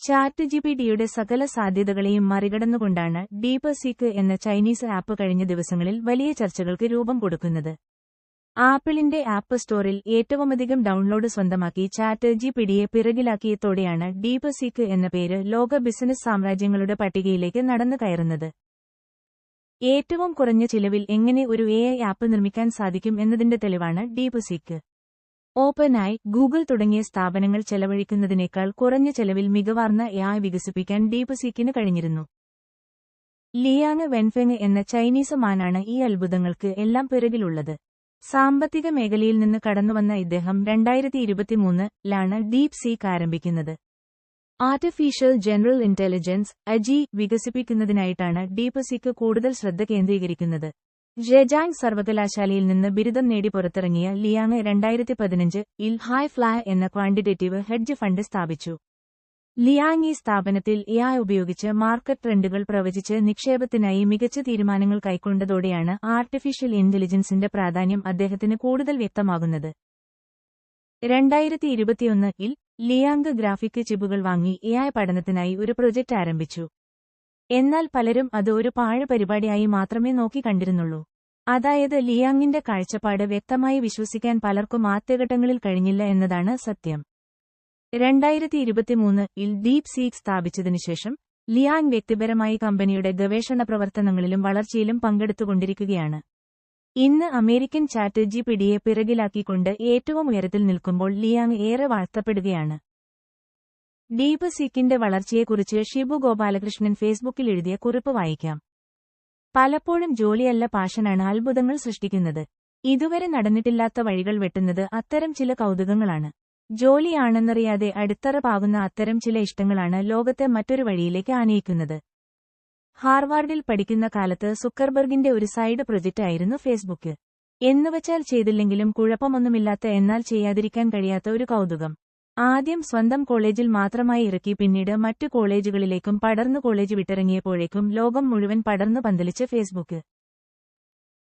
Chat ജിപിടിയുടെ സകല സാധ്യതകളെയും മറികടന്നുകൊണ്ടാണ് ഡീപ് സീക്ക് എന്ന ചൈനീസ് ആപ്പ് കഴിഞ്ഞ ദിവസങ്ങളിൽ വലിയ ചർച്ചകൾക്ക് രൂപം കൊടുക്കുന്നത്. ആപ്പിളിന്റെ ആപ്പ് സ്റ്റോറിൽ ഏറ്റവുമധികം ഡൌൺലോഡ് സ്വന്തമാക്കി ചാറ്റ് ജിപിടിയെ പിറകിലാക്കിയതോടെയാണ് ഡീപ് സീക്ക് എന്ന പേര് ലോക ബിസിനസ് സാമ്രാജ്യങ്ങളുടെ പട്ടികയിലേക്ക് നടന്നു കയറുന്നത്. ഏറ്റവും കുറഞ്ഞ ചിലവിൽ എങ്ങനെ ഒരു എ ആപ്പ് നിർമ്മിക്കാൻ സാധിക്കും എന്നതിന്റെ തെളിവാണ് ഡീപ് സീക്ക് ഓപ്പനായി ഗൂഗിൾ തുടങ്ങിയ സ്ഥാപനങ്ങൾ ചെലവഴിക്കുന്നതിനേക്കാൾ കുറഞ്ഞ ചെലവിൽ മികവാർന്ന എഐ വികസിപ്പിക്കാൻ ഡീപ് സീക്കിന് കഴിഞ്ഞിരുന്നു. ലിയാങ് വെൻഫെങ് എന്ന ചൈനീസ് മാനാണ് ഈ അത്ഭുതങ്ങൾക്ക് എല്ലാം പിറകിലുള്ളത്. സാമ്പത്തിക മേഖലയിൽ നിന്ന് കടന്നുവന്ന ഇദ്ദേഹം രണ്ടായിരത്തി ഇരുപത്തിമൂന്നിലാണ് ഡീപ് സീക്ക് ആരംഭിക്കുന്നത്. ആർട്ടിഫിഷ്യൽ ജനറൽ ഇന്റലിജൻസ് അജി വികസിപ്പിക്കുന്നതിനായിട്ടാണ് ഡീപ് സീക്ക് കൂടുതൽ ശ്രദ്ധ കേന്ദ്രീകരിക്കുന്നത്. ജെജാങ് സർവകലാശാലയിൽ നിന്ന് ബിരുദം നേടി പുറത്തിറങ്ങിയ ലിയാങ് രണ്ടായിരത്തി പതിനഞ്ച് ഇൽ ഹായ് ഫ്ലായ് എന്ന ക്വാണ്ടിറ്റേറ്റീവ് ഹെഡ്ജ് ഫണ്ട് സ്ഥാപിച്ചു. ലിയാങ് ഈ സ്ഥാപനത്തിൽ എഐ ഉപയോഗിച്ച് മാർക്കറ്റ് ട്രെൻഡുകൾ പ്രവചിച്ച് നിക്ഷേപത്തിനായി മികച്ച തീരുമാനങ്ങൾ കൈക്കൊണ്ടതോടെയാണ് ആർട്ടിഫിഷ്യൽ ഇന്റലിജൻസിന്റെ പ്രാധാന്യം അദ്ദേഹത്തിന് കൂടുതൽ വ്യക്തമാകുന്നത്. രണ്ടായിരത്തി ഇരുപത്തിയൊന്ന് ഇൽ ലിയാങ് ഗ്രാഫിക് ചിപ്പുകൾ വാങ്ങി എഐ പഠനത്തിനായി ഒരു പ്രൊജക്ട് ആരംഭിച്ചു. എന്നാൽ പലരും അത് ഒരു പാഴ് പരിപാടിയായി മാത്രമേ നോക്കി കണ്ടിരുന്നുള്ളൂ. അതായത് ലിയാങ്ങിന്റെ കാഴ്ചപ്പാട് വ്യക്തമായി വിശ്വസിക്കാൻ പലർക്കും ആദ്യഘട്ടങ്ങളിൽ കഴിഞ്ഞില്ല എന്നതാണ് സത്യം. രണ്ടായിരത്തി ഇരുപത്തിമൂന്ന് ഇൽ ഡീപ് സീക്ക് സ്ഥാപിച്ചതിനുശേഷം ലിയാങ് വ്യക്തിപരമായി കമ്പനിയുടെ ഗവേഷണ പ്രവർത്തനങ്ങളിലും വളർച്ചയിലും പങ്കെടുത്തുകൊണ്ടിരിക്കുകയാണ്. ഇന്ന് അമേരിക്കൻ ചാറ്റ് ജി പിടിയെ പിറകിലാക്കിക്കൊണ്ട് ഏറ്റവും ഉയരത്തിൽ നിൽക്കുമ്പോൾ ലിയാങ് ഏറെ വാഴ്ത്തപ്പെടുകയാണ്. ഡീപ് സീക്കിന്റെ വളർച്ചയെക്കുറിച്ച് ഷിബു ഗോപാലകൃഷ്ണൻ ഫേസ്ബുക്കിൽ എഴുതിയ കുറിപ്പ് വായിക്കാം. പലപ്പോഴും ജോലിയല്ല പാഷനാണ് അത്ഭുതങ്ങൾ സൃഷ്ടിക്കുന്നത്. ഇതുവരെ നടന്നിട്ടില്ലാത്ത വഴികൾ വെട്ടുന്നത് അത്തരം ചില കൗതുകങ്ങളാണ്. ജോലിയാണെന്നറിയാതെ അടിത്തറ പാകുന്ന അത്തരം ചില ഇഷ്ടങ്ങളാണ് ലോകത്തെ മറ്റൊരു വഴിയിലേക്ക് ആനയിക്കുന്നത്. ഹാർവാർഡിൽ പഠിക്കുന്ന കാലത്ത് സുക്കർബർഗിന്റെ ഒരു സൈഡ് പ്രൊജക്റ്റ് ആയിരുന്നു ഫേസ്ബുക്ക്. എന്നുവച്ചാൽ ചെയ്തില്ലെങ്കിലും കുഴപ്പമൊന്നുമില്ലാത്ത എന്നാൽ ചെയ്യാതിരിക്കാൻ കഴിയാത്ത ഒരു കൗതുകം. ആദ്യം സ്വന്തം കോളേജിൽ മാത്രമായി ഇറക്കി പിന്നീട് മറ്റു കോളേജുകളിലേക്കും പടർന്നു കോളേജ് വിട്ടിറങ്ങിയപ്പോഴേക്കും ലോകം മുഴുവൻ പടർന്നു പന്തലിച്ച് ഫേസ്ബുക്ക്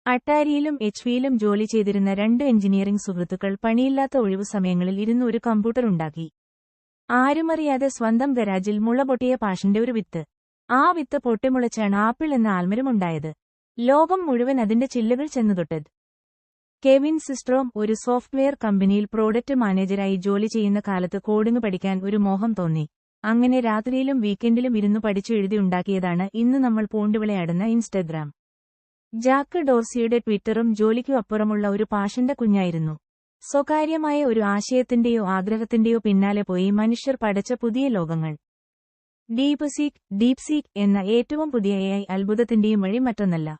അട്ടാരിയിലും എച്ച് വിയിലും ജോലി ചെയ്തിരുന്ന രണ്ട് എഞ്ചിനീയറിംഗ് സുഹൃത്തുക്കൾ പണിയില്ലാത്ത ഒഴിവു സമയങ്ങളിൽ ഇരുന്ന് ഒരു കമ്പ്യൂട്ടർ ഉണ്ടാക്കി. ആരുമറിയാതെ സ്വന്തം ഗരാജിൽ മുളപൊട്ടിയ പാഷന്റെ ഒരു വിത്ത്. ആ വിത്ത് പൊട്ടിമുളച്ചാണ് ആപ്പിൾ എന്ന ആൽമരമുണ്ടായത് ലോകം മുഴുവൻ അതിന്റെ ചില്ലുകൾ ചെന്നുതൊട്ടത്. കെവിൻ സിസ്ട്രോം ഒരു സോഫ്റ്റ്വെയർ കമ്പനിയിൽ പ്രോഡക്റ്റ് മാനേജരായി ജോലി ചെയ്യുന്ന കാലത്ത് കോഡിംഗ് പഠിക്കാൻ ഒരു മോഹം തോന്നി. അങ്ങനെ രാത്രിയിലും വീക്കെൻഡിലും ഇരുന്നു പഠിച്ചു എഴുതി ഉണ്ടാക്കിയതാണ് ഇന്ന് നമ്മൾ പൂണ്ടുവിളയാടുന്ന ഇൻസ്റ്റഗ്രാം. ജാക്ക് ഡോർസിയുടെ ട്വിറ്ററും ജോലിക്കു അപ്പുറമുള്ള ഒരു പാഷന്റെ കുഞ്ഞായിരുന്നു. സ്വകാര്യമായ ഒരു ആശയത്തിന്റെയോ ആഗ്രഹത്തിന്റെയോ പിന്നാലെ പോയി മനുഷ്യർ പഠിച്ച പുതിയ ലോകങ്ങൾ. ഡീപ് സീക്ക് ഡീപ് സീക്ക് എന്ന ഏറ്റവും പുതിയ എ അത്ഭുതത്തിന്റെയും വഴി മറ്റൊന്നല്ല.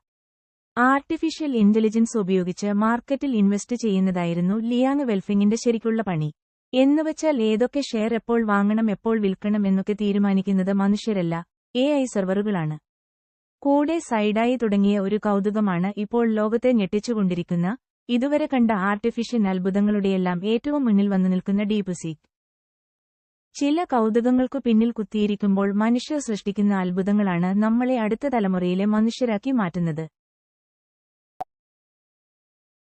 ആർട്ടിഫിഷ്യൽ ഇന്റലിജൻസ് ഉപയോഗിച്ച് മാർക്കറ്റിൽ ഇൻവെസ്റ്റ് ചെയ്യുന്നതായിരുന്നു ലിയാങ് വെൽഫിങ്ങിന്റെ ശരിക്കുള്ള പണി. എന്നുവച്ചാൽ ഏതൊക്കെ ഷെയർ എപ്പോൾ വാങ്ങണം എപ്പോൾ വിൽക്കണം എന്നൊക്കെ തീരുമാനിക്കുന്നത് മനുഷ്യരല്ല എ ഐ സെർവറുകളാണ്. കൂടെ സൈഡായി തുടങ്ങിയ ഒരു കൗതുകമാണ് ഇപ്പോൾ ലോകത്തെ ഞെട്ടിച്ചുകൊണ്ടിരിക്കുന്ന ഇതുവരെ കണ്ട ആർട്ടിഫിഷ്യൽ അത്ഭുതങ്ങളുടെയെല്ലാം ഏറ്റവും മുന്നിൽ വന്നു നിൽക്കുന്ന ഡീപ് സീക്ക് ചില കൗതുകങ്ങൾക്കു പിന്നിൽ കുത്തിയിരിക്കുമ്പോൾ മനുഷ്യർ സൃഷ്ടിക്കുന്ന അത്ഭുതങ്ങളാണ് നമ്മളെ അടുത്ത തലമുറയിലെ മനുഷ്യരാക്കി മാറ്റുന്നത്.